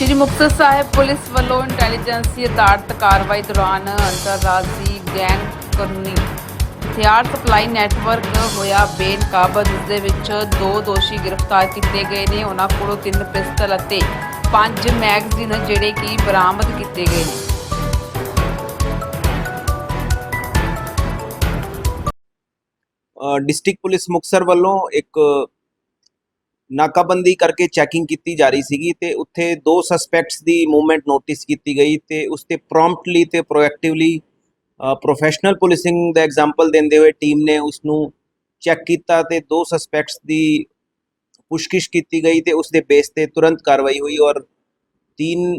Muktsar Sahib police ਵੱਲੋਂ intelligence ਅਧਾਰਤ ਕਾਰਵਾਈ ਦੌਰਾਨ ਅੰਤਰਰਾਜੀ ਗੈਂਗ ਕਾਨੂੰਨੀ ਹਥਿਆਰ ਸਪਲਾਈ ਨੈਟਵਰਕ ਹੋਇਆ ਬੇਨਕਾਬਜ਼, ਜਿਸ ਦੇ ਵਿੱਚ ਦੋ ਦੋਸ਼ੀ ਗ੍ਰਿਫਤਾਰ ਕੀਤੇ ਗਏ ਨੇ। ਉਹਨਾਂ ਕੋਲੋਂ ਤਿੰਨ ਪਿਸਤਲ ਅਤੇ ਪੰਜ ਮੈਗਜ਼ੀਨ ਜਿਹੜੇ ਕਿ ਬਰਾਮਦ ਕੀਤੇ ਗਏ ਨੇ। ਡਿਸਟ੍ਰਿਕਟ ਪੁਲਿਸ ਮੁਕਸਰ ਵੱਲੋਂ ਇੱਕ ਨਾਕਾਬੰਦੀ ਕਰਕੇ ਚੈਕਿੰਗ ਕੀਤੀ ਜਾ ਰਹੀ ਸੀਗੀ ਤੇ ਉੱਥੇ ਦੋ ਸਸਪੈਕਟਸ ਦੀ ਮੂਵਮੈਂਟ ਨੋਟਿਸ ਕੀਤੀ ਗਈ ਤੇ ਉਸ ਤੇ ਪ੍ਰੌਮਪਟਲੀ ਤੇ ਪ੍ਰੋਐਕਟਿਵਲੀ ਪ੍ਰੋਫੈਸ਼ਨਲ ਪੁਲਿਸਿੰਗ ਦਾ ਐਗਜ਼ਾਮਪਲ ਦਿੰਦੇ ਹੋਏ ਟੀਮ ਨੇ ਉਸ ਨੂੰ ਚੈੱਕ ਕੀਤਾ ਤੇ ਦੋ ਸਸਪੈਕਟਸ ਦੀ ਪੁਸ਼ਕਿਸ਼ ਕੀਤੀ ਗਈ ਤੇ ਉਸ ਦੇ ਬੇਸ ਤੇ ਤੁਰੰਤ ਕਾਰਵਾਈ ਹੋਈ ਔਰ ਤਿੰਨ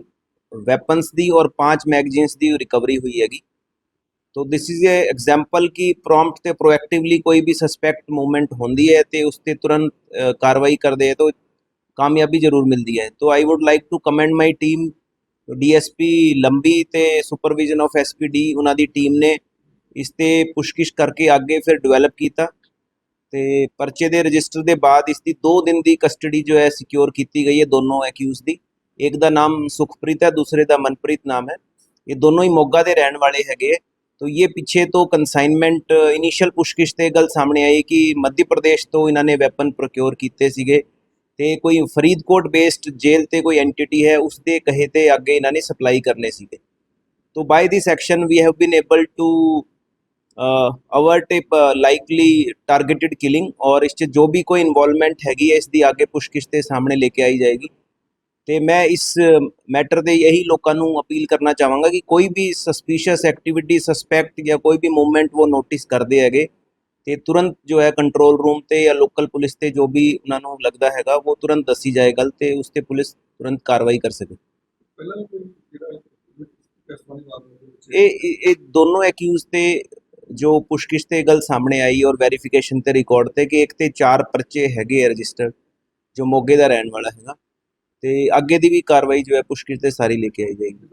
ਵੈਪਨਸ ਦੀ ਔਰ ਪੰਜ ਮੈਗਜ਼ੀਨਸ ਦੀ ਰਿਕਵਰੀ ਹੋਈ ਹੈਗੀ। ਤੋ ਦਿਸ ਇਜ਼ ਅ ਐਗਜ਼ਾਮਪਲ ਕਿ ਪ੍ਰੋਮਪਟ ਤੇ ਪ੍ਰੋਐਕਟਿਵਲੀ ਕੋਈ ਵੀ ਸਸਪੈਕਟ ਮੂਵਮੈਂਟ ਹੁੰਦੀ ਹੈ ਤੇ ਉਸ ਤੇ ਤੁਰੰਤ ਕਾਰਵਾਈ ਕਰਦੇ ਹੈ, ਤਾਂ ਕਾਮਯਾਬੀ ਜ਼ਰੂਰ ਮਿਲਦੀ ਹੈ। ਤੋ I would like to commend my team DSP Lambi ਤੇ ਸੁਪਰਵਿਜ਼ਨ ਆਫ ਐਸਪੀਡੀ ਉਹਨਾਂ ਦੀ ਟੀਮ ਨੇ ਇਸ ਤੇ ਪੁਸ਼ਕਿਸ਼ ਕਰਕੇ ਅੱਗੇ ਫਿਰ ਡਿਵੈਲਪ ਕੀਤਾ ਤੇ ਪਰਚੇ ਦੇ ਰਜਿਸਟਰ ਦੇ ਬਾਅਦ ਇਸ ਦੀ 2 ਦਿਨ ਦੀ ਕਸਟਡੀ ਜੋ ਹੈ ਸਿਕਿਉਰ ਕੀਤੀ ਗਈ ਹੈ ਦੋਨੋਂ ਐਕਿਊਜ਼ ਦੀ। ਇੱਕ ਦਾ ਨਾਮ ਸੁਖਪ੍ਰੀਤ ਹੈ, ਦੂਸਰੇ ਦਾ ਮਨਪ੍ਰੀਤ ਨਾਮ ਹੈ। ਇਹ ਦੋਨੋਂ ਹੀ ਮੋਗਾ ਦੇ ਰਹਿਣ ਵਾਲੇ ਹੈਗੇ तो ये पीछे तो ਕੰਸਾਈਨਮੈਂਟ ਇਨੀਸ਼ੀਅਲ ਪੁਸ਼ਕਿਸ਼ ਤੇ ਗੱਲ ਸਾਹਮਣੇ ਆਈ ਕਿ ਮੱਧ ਪ੍ਰਦੇਸ਼ ਤੋਂ ਇਹਨਾਂ ਨੇ ਵੈਪਨ ਪ੍ਰੋਕਿਉਰ ਕੀਤੇ ਸੀਗੇ ਤੇ ਕੋਈ ਫਰੀਦਕੋਟ ਬੇਸਡ ਜੇਲ੍ਹ ਤੇ ਕੋਈ ਐਂਟੀਟੀ ਹੈ ਉਸ ਦੇ ਕਹੇ ਤੇ ਅੱਗੇ ਇਹਨਾਂ ਨੇ ਸਪਲਾਈ ਕਰਨੇ ਸੀਗੇ तो by this action we have been able to uh, avert a uh, likely targeted killing और ਇਸ 'ਚ ਜੋ ਵੀ ਕੋਈ ਇਨਵੋਲਵਮੈਂਟ ਹੈਗੀ ਹੈ ਇਸ ਦੀ ਅੱਗੇ ਪੁਸ਼ਕਿਸ਼ ਤੇ ਸਾਹਮਣੇ ਲੈ ਕੇ ਆਈ ਜਾਏਗੀ ਤੇ ਮੈਂ ਇਸ ਮੈਟਰ ਦੇ ਇਹੀ ਲੋਕਾਂ ਨੂੰ ਅਪੀਲ ਕਰਨਾ ਚਾਹਾਂਗਾ ਕਿ ਕੋਈ ਵੀ ਸਸਪੀਸ਼ੀਅਸ ਐਕਟੀਵਿਟੀ ਸਸਪੈਕਟ ਜਾਂ ਕੋਈ ਵੀ ਮੂਵਮੈਂਟ ਉਹ ਨੋਟਿਸ ਕਰਦੇ ਹੈਗੇ ਤੇ ਤੁਰੰਤ ਜੋ ਹੈ ਕੰਟਰੋਲ ਰੂਮ ਤੇ ਜਾਂ ਲੋਕਲ ਪੁਲਿਸ ਤੇ ਜੋ ਵੀ ਉਹਨਾਂ ਨੂੰ ਲੱਗਦਾ ਹੈਗਾ ਉਹ ਤੁਰੰਤ ਦੱਸੀ ਜਾਏ ਗੱਲ ਤੇ ਉਸ ਤੇ ਪੁਲਿਸ ਤੁਰੰਤ ਕਾਰਵਾਈ ਕਰ ਸਕੇ। ਇਹ ਇਹ- ਇਹ ਦੋਨੋਂ ਐਕਿਊਜ਼ ਤੇ ਜੋ ਪੁਸ਼ਕਿਸ਼ ਤੇ ਗੱਲ ਸਾਹਮਣੇ ਆਈ ਔਰ ਵੈਰੀਫਿਕੇਸ਼ਨ ਤੇ ਰਿਕਾਰਡ ਤੇ ਕਿ ਇੱਕ ਤੇ ਚਾਰ ਪਰਚੇ ਹੈਗੇ ਰਜਿਸਟਰ ਜੋ ਮੋਗੇ ਦਾ ਰਹਿਣ ਵਾਲਾ ਹੈਗਾ। ਤੇ ਅੱਗੇ ਦੀ ਵੀ ਕਾਰਵਾਈ ਜੋ ਹੈ ਪੁਸ਼ਕਿਸ਼ ਤੇ ਸਾਰੀ ਲੈ ਕੇ ਆਈ ਜਾਏਗੀ।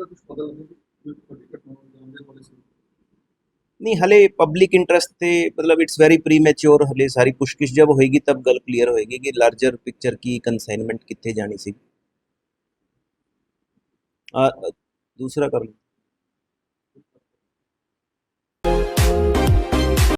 ਨਹੀਂ ਹਲੇ ਪਬਲਿਕ ਇੰਟਰਸਟ ਤੇ ਮਤਲਬ ਇਟਸ ਵੈਰੀ ਪ੍ਰੀਮੈਚੁਰ ਹਲੇ ਸਾਰੀ ਪੁਸ਼ਕਿਸ਼ ਜਬ ਹੋਏਗੀ ਤਬ ਗੱਲ ਕਲੀਅਰ ਹੋਏਗੀ ਕਿ ਲਾਰਜਰ ਪਿਕਚਰ ਕੀ ਕੰਸਾਈਨਮੈਂਟ ਕਿੱਥੇ ਜਾਣੀ ਸੀ। ਆ ਦੂਸਰਾ ਕਰ ਲਓ